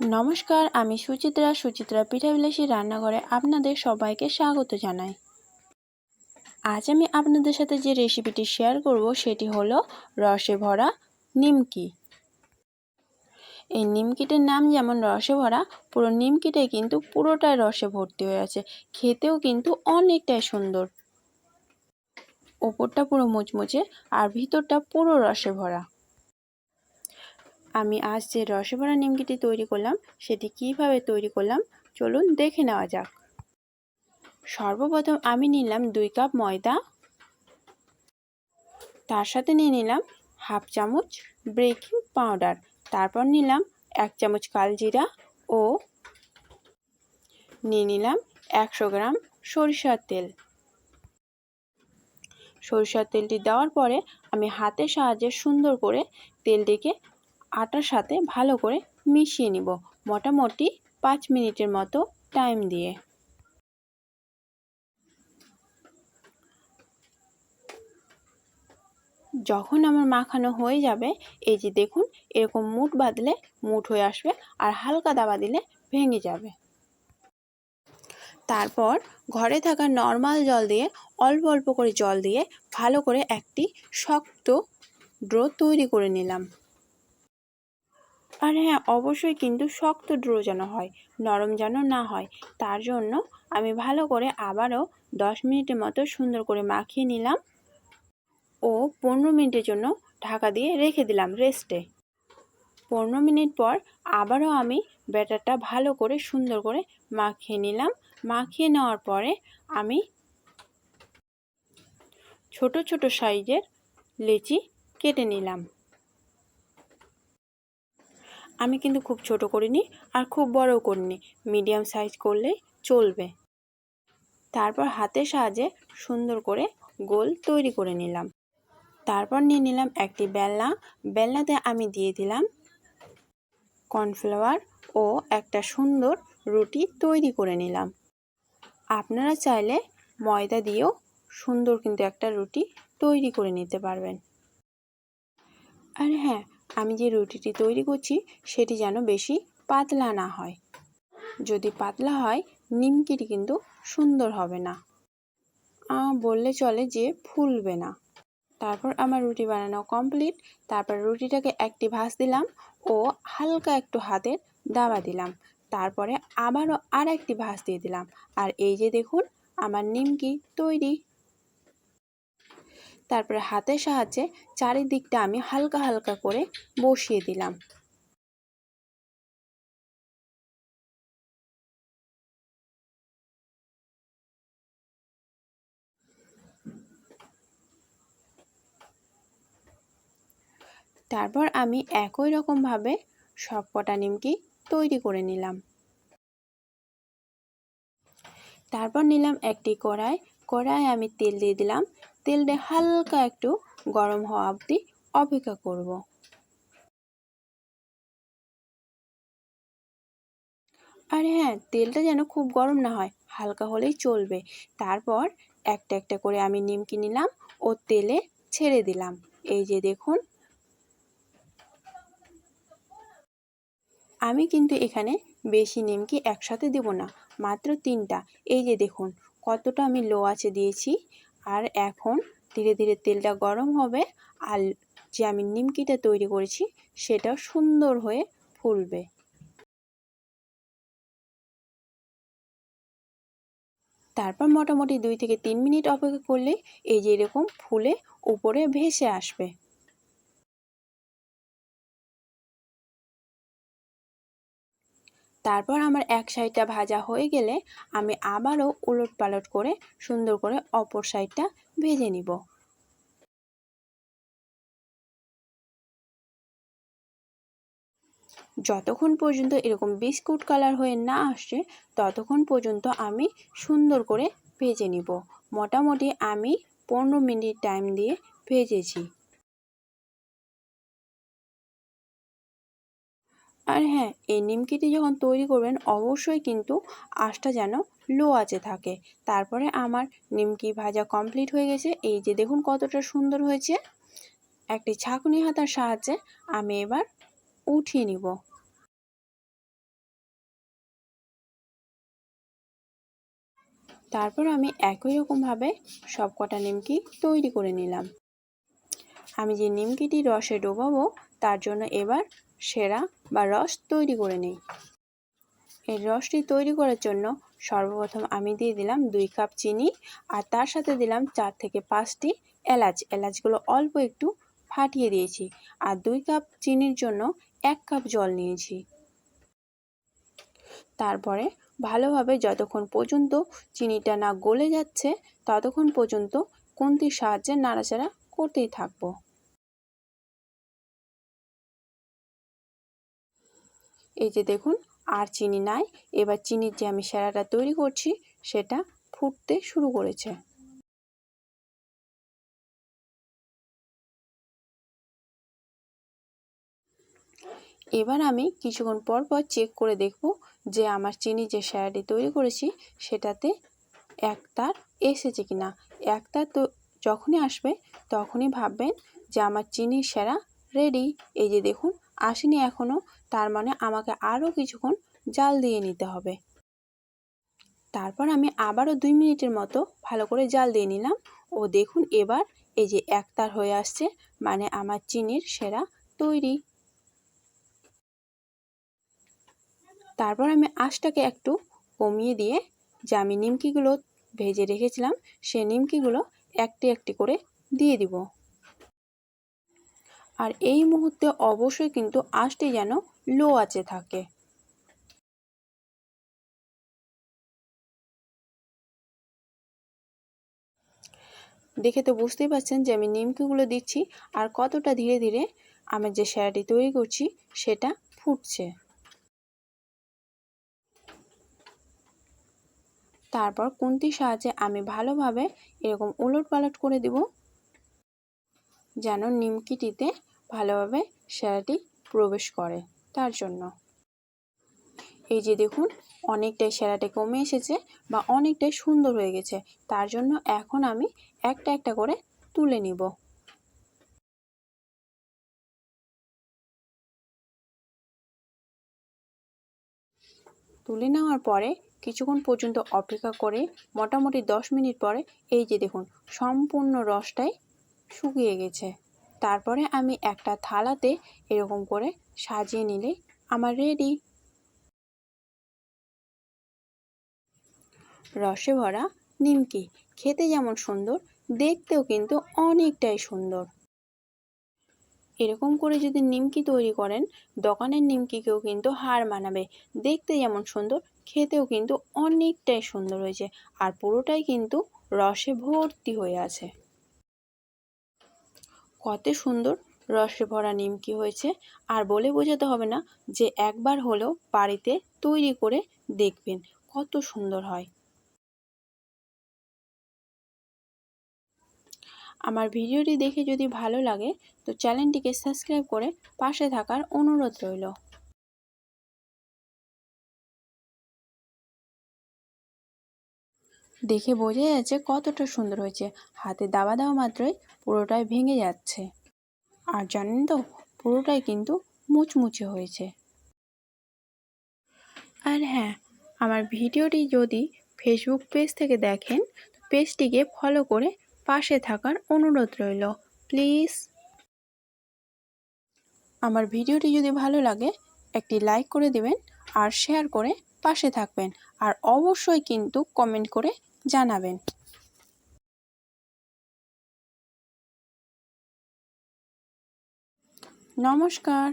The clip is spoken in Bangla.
নমস্কার, আমি সুচিত্রা সুচিত্রা পিঠাবিলাসী রান্নাঘরে আপনাদের সবাইকে স্বাগত জানাই। আজ আমি আপনাদের সাথে যে রেসিপিটি শেয়ার করব, সেটি হলো রসে ভরা নিমকি। এই নিমকিটির নাম যেমন রসে ভরা, পুরো নিমকিটাই কিন্তু পুরোটাই রসে ভর্তি হয়ে আছে। খেতেও কিন্তু অনেকটাই সুন্দর। ওপরটা পুরো মুচমুচে আর ভিতরটা পুরো রসে ভরা। আমি আজ যে রসভরা নিমকিটি তৈরি করলাম, সেটি কীভাবে তৈরি করলাম, চলুন দেখে নেওয়া যাক। সর্বপ্রথম আমি নিলাম দুই কাপ ময়দা। তার সাথে নিয়ে নিলাম হাফ চামচ বেকিং পাউডার। তারপর নিলাম এক চামচ কালজিরা ও নিয়ে নিলাম একশো গ্রাম সরিষার তেল। সরিষার তেলটি দেওয়ার পরে আমি হাতের সাহায্যে সুন্দর করে তেলটিকে আটার সাথে ভালো করে মিশিয়ে নিব। মোটামুটি পাঁচ মিনিটের মতো টাইম দিয়ে। যখন আমার মাখানো হয়ে যাবে, এই যে দেখুন, এরকম মুঠ বাঁধলে মুঠ হয়ে আসবে আর হালকা দাবা দিলে ভেঙে যাবে। তারপর ঘরে থাকা নর্মাল জল দিয়ে, অল্প অল্প করে জল দিয়ে ভালো করে একটি শক্ত ড্রো তৈরি করে নিলাম। আর হ্যাঁ অবশ্যই কিন্তু শক্ত ড্রো যেন হয়, নরম যেন না হয়। তার জন্য আমি ভালো করে আবারও দশ মিনিটের মতো সুন্দর করে মাখিয়ে নিলাম ও পনেরো মিনিটের জন্য ঢাকা দিয়ে রেখে দিলাম রেস্টে। পনেরো মিনিট পর আবারও আমি ব্যাটারটা ভালো করে সুন্দর করে মাখিয়ে নিলাম। মাখিয়ে নেওয়ার পরে আমি ছোট ছোট সাইজের লেচি কেটে নিলাম। আমি কিন্তু খুব ছোট করিনি আর খুব বড়ও করিনি। মিডিয়াম সাইজ করলেই চলবে। তারপর হাতের সাহায্যে সুন্দর করে গোল তৈরি করে নিলাম। তারপর নিয়ে নিলাম একটি বেলনা। বেলনাতে আমি দিয়ে দিলাম কর্নফ্লাওয়ার ও একটা সুন্দর রুটি তৈরি করে নিলাম। আপনারা চাইলে ময়দা দিয়েও সুন্দর কিন্তু একটা রুটি তৈরি করে নিতে পারবেন। আর হ্যাঁ আমি যে রুটিটি তৈরি করছি, সেটি যেন বেশি পাতলা না হয়। যদি পাতলা হয়, নিমকিটি কিন্তু সুন্দর হবে না। বললে চলে যে ফুলবে না। তারপর আমার রুটি বানানো কমপ্লিট তারপর রুটিটাকে একটি ভাঁজ দিলাম ও হালকা একটু হাতের দাবা দিলাম। তারপরে আবারও আর একটি ভাঁজ দিয়ে দিলাম। আর এই যে দেখুন, আমার নিমকি তৈরি তারপরে হাতের সাহায্যে চারিদিকটা আমি হালকা হালকা করে বসিয়ে দিলাম। তারপর আমি একই রকমভাবে সব কটা নিমকি তৈরি করে নিলাম। তারপর নিলাম একটি কড়াই কড়াই আমি তেল দিয়ে দিলাম। তেলটা হালকা একটু গরম হওয়া অবধি অপেক্ষা করব। আর হ্যাঁ তেলটা যেন খুব গরম না হয়, হালকা হলেই চলবে। তারপর একটা একটা করে আমি নিমকি নিলাম ও তেলে ছেড়ে দিলাম। এই যে দেখুন। আমি কিন্তু এখানে বেশি নিমকি একসাথে দেব না, মাত্র তিনটা। এই যে দেখুন, কতটা আমি লো আছে দিয়েছি। আর এখন ধীরে ধীরে তেলটা গরম হবে, আর যে আমি নিমকিটা তৈরি করেছি, সেটা সুন্দর হয়ে ফুলবে। তারপর মোটামুটি দুই থেকে তিন মিনিট অপেক্ষা করলে এই যে এরকম ফুলে উপরে ভেসে আসবে। তারপর আমার এক সাইডটা ভাজা হয়ে গেলে আমি আবারও উলট পালট করে সুন্দর করে অপর সাইডটা ভেজে নিব। যতক্ষণ পর্যন্ত এরকম বিস্কুট কালার হয়ে না আসছে, ততক্ষণ পর্যন্ত আমি সুন্দর করে ভেজে নিব। মোটামুটি আমি পনেরো মিনিট টাইম দিয়ে ভেজেছি। আর হ্যাঁ এই নিমকিটি যখন তৈরি করবেন, অবশ্যই কিন্তু আঁশটা যেন লো আছে থাকে। তারপরে আমার নিমকি ভাজা কমপ্লিট হয়ে গেছে। এই যে দেখুন কতটা সুন্দর হয়েছে। একটি ছাঁকুনি হাতার সাহায্যে আমি এবার উঠিয়ে নিব। তারপর আমি একই রকমভাবে সব কটা নিমকি তৈরি করে নিলাম। আমি যে নিমকিটি রসে ডোবাবো, তার জন্য এবার সেরা বা রস তৈরি করে নিই। এই রসটি তৈরি করার জন্য সর্বপ্রথম আমি দিয়ে দিলাম দুই কাপ চিনি আর তার সাথে দিলাম চার থেকে পাঁচটি এলাচ। এলাচগুলো অল্প একটু ফাটিয়ে দিয়েছি আর দুই কাপ চিনির জন্য এক কাপ জল নিয়েছি। তারপরে ভালোভাবে যতক্ষণ পর্যন্ত চিনিটা না গলে যাচ্ছে, ততক্ষণ পর্যন্ত কোনটির সাহায্যে নাড়াচাড়া করতেই থাকব। এই যে দেখুন, আর চিনি নাই। এবার চিনির যে আমি সেরাটা তৈরি করছি, সেটা ফুটতে শুরু করেছে। এবার আমি কিছুক্ষণ পর পর চেক করে দেখব যে আমার চিনি যে স্যারাটি তৈরি করেছি, সেটাতে এক তার এসেছে কি না এক তার তো যখনই আসবে, তখনই ভাববেন যে আমার চিনির সেরা রেডি। এই যে দেখুন আসেনি এখনও তার মানে আমাকে আরও কিছুক্ষণ জাল দিয়ে নিতে হবে। তারপর আমি আবারও দুই মিনিটের মতো ভালো করে জাল দিয়ে নিলাম। ও দেখুন এবার এই যে একতার হয়ে আসছে মানে আমার চিনির সেরা তৈরি। তারপর আমি আঁশটাকে একটু কমিয়ে দিয়ে যে আমি নিমকিগুলো ভেজে রেখেছিলাম, সে নিমকিগুলো একটি একটি করে দিয়ে দিব। আর এই মুহূর্তে অবশ্যই কিন্তু আঁশটি যেন লো আছে থাকে। দেখে তো বুঝতেই পারছেন যে আমি নিমকিগুলো দিচ্ছি আর কতটা ধীরে ধীরে আমি যে স্যারাটি তৈরি করছি সেটা ফুটছে। তারপর কুন্তির সাহায্যে আমি ভালোভাবে এরকম উলট পালট করে দিব। যেন নিমকিটিতে ভালোভাবে সেরাটি প্রবেশ করে তার জন্য। এই যে দেখুন, অনেকটাই সেরাটা কমে এসেছে বা অনেকটাই সুন্দর হয়ে গেছে, তার জন্য এখন আমি একটা একটা করে তুলে নিব। তুলে নেওয়ার পরে কিছুক্ষণ পর্যন্ত অপেক্ষা করে মোটামুটি দশ মিনিট পরে এই যে দেখুন, সম্পূর্ণ রসটাই শুকিয়ে গেছে। তারপরে আমি একটা থালাতে এরকম করে সাজিয়ে নিলে আমার রেডি রসে ভরা নিমকি খেতে যেমন সুন্দর, দেখতেও কিন্তু অনেকটাই সুন্দর। এরকম করে যদি নিমকি তৈরি করেন, দোকানের নিমকিকেও কিন্তু হার মানাবে। দেখতে যেমন সুন্দর, খেতেও কিন্তু অনেকটাই সুন্দর হয়েছে। আর পুরোটাই কিন্তু রসে ভর্তি হয়ে আছে। কত সুন্দর রসে ভরা নিমকি হয়েছে। আর বলে বোঝাতে হবে না যে একবার হলেও বাড়িতে তৈরি করে দেখবেন, কত সুন্দর হয়। আমার ভিডিওটি দেখে যদি ভালো লাগে, তো চ্যানেলটিকে সাবস্ক্রাইব করে পাশে থাকার অনুরোধ রইল। দেখে বোঝা যাচ্ছে কতটা সুন্দর হয়েছে। হাতে দাবা দেওয়া মাত্রই পুরোটাই ভেঙে যাচ্ছে। আর জানেন তো, পুরোটাই কিন্তু মুচমুচে হয়েছে। আর হ্যাঁ আমার ভিডিওটি যদি ফেসবুক পেজ থেকে দেখেন পেজটিকে ফলো করে পাশে থাকার অনুরোধ রইল। প্লিজ আমার ভিডিওটি যদি ভালো লাগে, একটি লাইক করে দেবেন আর শেয়ার করে পাশে থাকবেন। আর অবশ্যই কিন্তু কমেন্ট করে জানাবেন। নমস্কার।